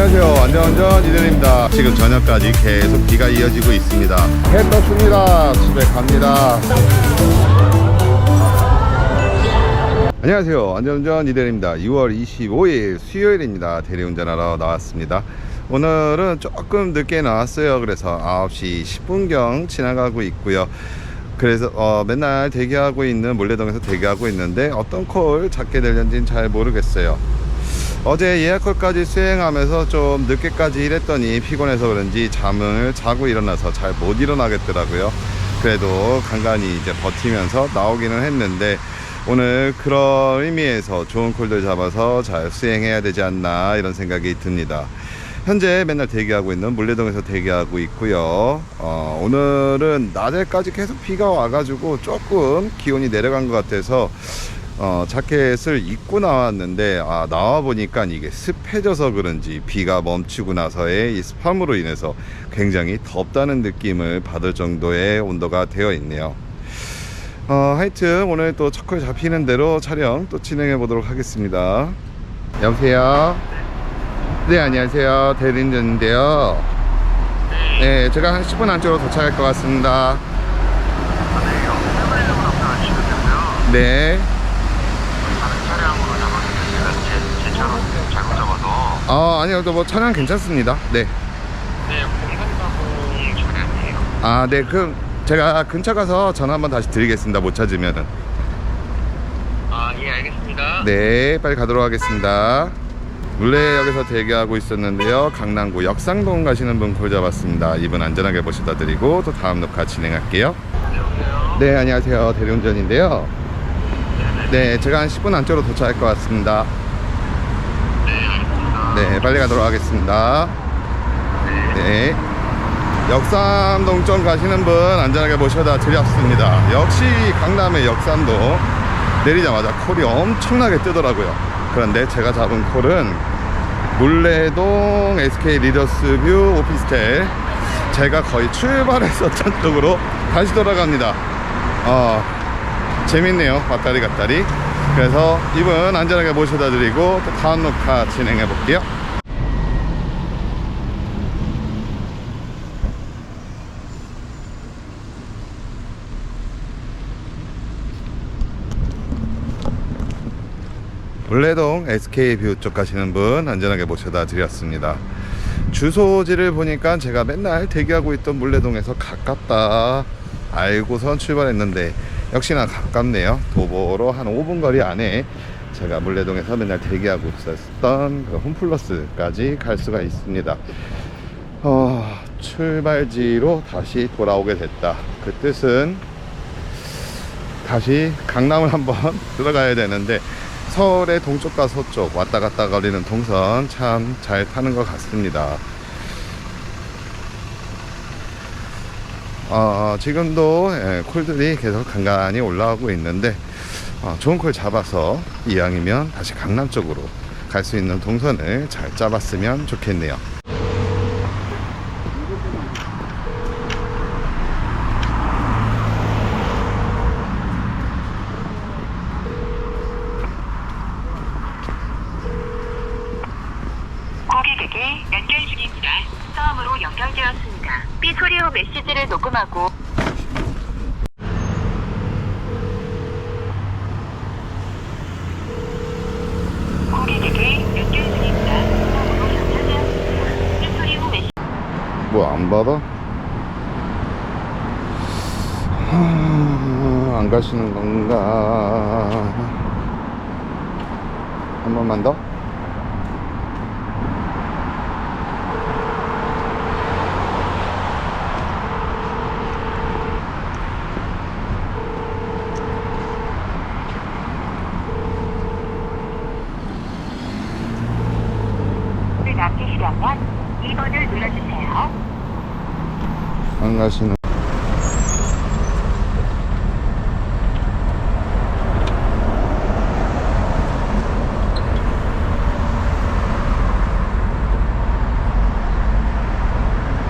안녕하세요. 안전운전 이대입니다. 지금 저녁까지 계속 비가 이어지고 있습니다. 해 떴습니다. 집에 갑니다. 안녕하세요. 안전운전 이대입니다. 6월 25일 수요일입니다. 대리운전하러 나왔습니다. 오늘은 조금 늦게 나왔어요. 그래서 9시 10분경 지나가고 있고요. 그래서 어, 맨날 대기하고 있는 몰래동에서 대기하고 있는데 어떤 콜 잡게 될는지는 잘 모르겠어요. 어제 예약콜까지 수행하면서 좀 늦게까지 일했더니 피곤해서 그런지 잠을 자고 일어나서 잘 못 일어나겠더라고요. 그래도 간간히 이제 버티면서 나오기는 했는데 오늘 그런 의미에서 좋은 콜들 잡아서 잘 수행해야 되지 않나 이런 생각이 듭니다. 현재 맨날 대기하고 있는 물레동에서 대기하고 있고요. 어, 오늘은 낮에까지 계속 비가 와가지고 조금 기온이 내려간 것 같아서 어, 자켓을 입고 나왔는데 아, 나와 보니까 이게 습해져서 그런지 비가 멈추고 나서의 이 습함으로 인해서 굉장히 덥다는 느낌을 받을 정도의 온도가 되어 있네요. 어, 하여튼 오늘 또 첫콜 잡히는 대로 촬영 또 진행해 보도록 하겠습니다. 여보세요. 네 안녕하세요 대리인전인데요. 네 제가 한 10분 안쪽으로 도착할 것 같습니다. 네. 차량으로 잡았는데 잘못 잡아서 아 아니요 또뭐 차량 괜찮습니다. 네. 네 공산가공 차량이에요 아, 네. 그럼 제가 근처 가서 전화 한번 다시 드리겠습니다. 못 찾으면은. 아 예 알겠습니다 네, 빨리 가도록 하겠습니다. 물레역에서 대기하고 있었는데요. 강남구 역상동 가시는 분 콜 잡았습니다. 이분 안전하게 모셔다 드리고 또 다음 녹화 진행할게요. 네, 안녕하세요. 대리운전인데요. 네, 제가 한 10분 안쪽으로 도착할 것 같습니다. 네 빨리 가도록 하겠습니다. 네. 역삼동점 가시는 분 안전하게 모셔다 드렸습니다. 역시 강남의 역삼동 내리자마자 콜이 엄청나게 뜨더라고요. 그런데 제가 잡은 콜은 물레동 SK 리더스뷰 오피스텔 제가 거의 출발했었던 쪽으로 다시 돌아갑니다. 어, 재밌네요. 왔다리 갔다리. 그래서 이분 안전하게 모셔다 드리고 또 다음 녹화 진행해 볼게요. 물레동 SK뷰 쪽 가시는 분 안전하게 모셔다 드렸습니다. 주소지를 보니까 제가 맨날 대기하고 있던 물레동에서 가깝다 알고선 출발했는데 역시나 가깝네요. 도보로 한 5분 거리 안에 제가 물레동에서 맨날 대기하고 있었던 그 홈플러스까지 갈 수가 있습니다. 어, 출발지로 다시 돌아오게 됐다. 그 뜻은 다시 강남을 한번 들어가야 되는데 서울의 동쪽과 서쪽 왔다 갔다 거리는 동선 참 잘 타는 것 같습니다. 어, 지금도 예, 콜들이 계속 간간히 올라오고 있는데 어, 좋은 콜 잡아서 이왕이면 다시 강남 쪽으로 갈 수 있는 동선을 잘 잡았으면 좋겠네요. 고객에게 연결 중입니다. 처음으로 연결되었습니다. 삐소리오 메시지를 녹음하고 고객에게 연결 중입니다. 처음으로 연결되었습니다. 삐소리오 메시지 뭐 안 받아? 하, 안 가시는 건가? 한 번만 더? 를 남기시려면 2번을 눌러주세요. 안 가시는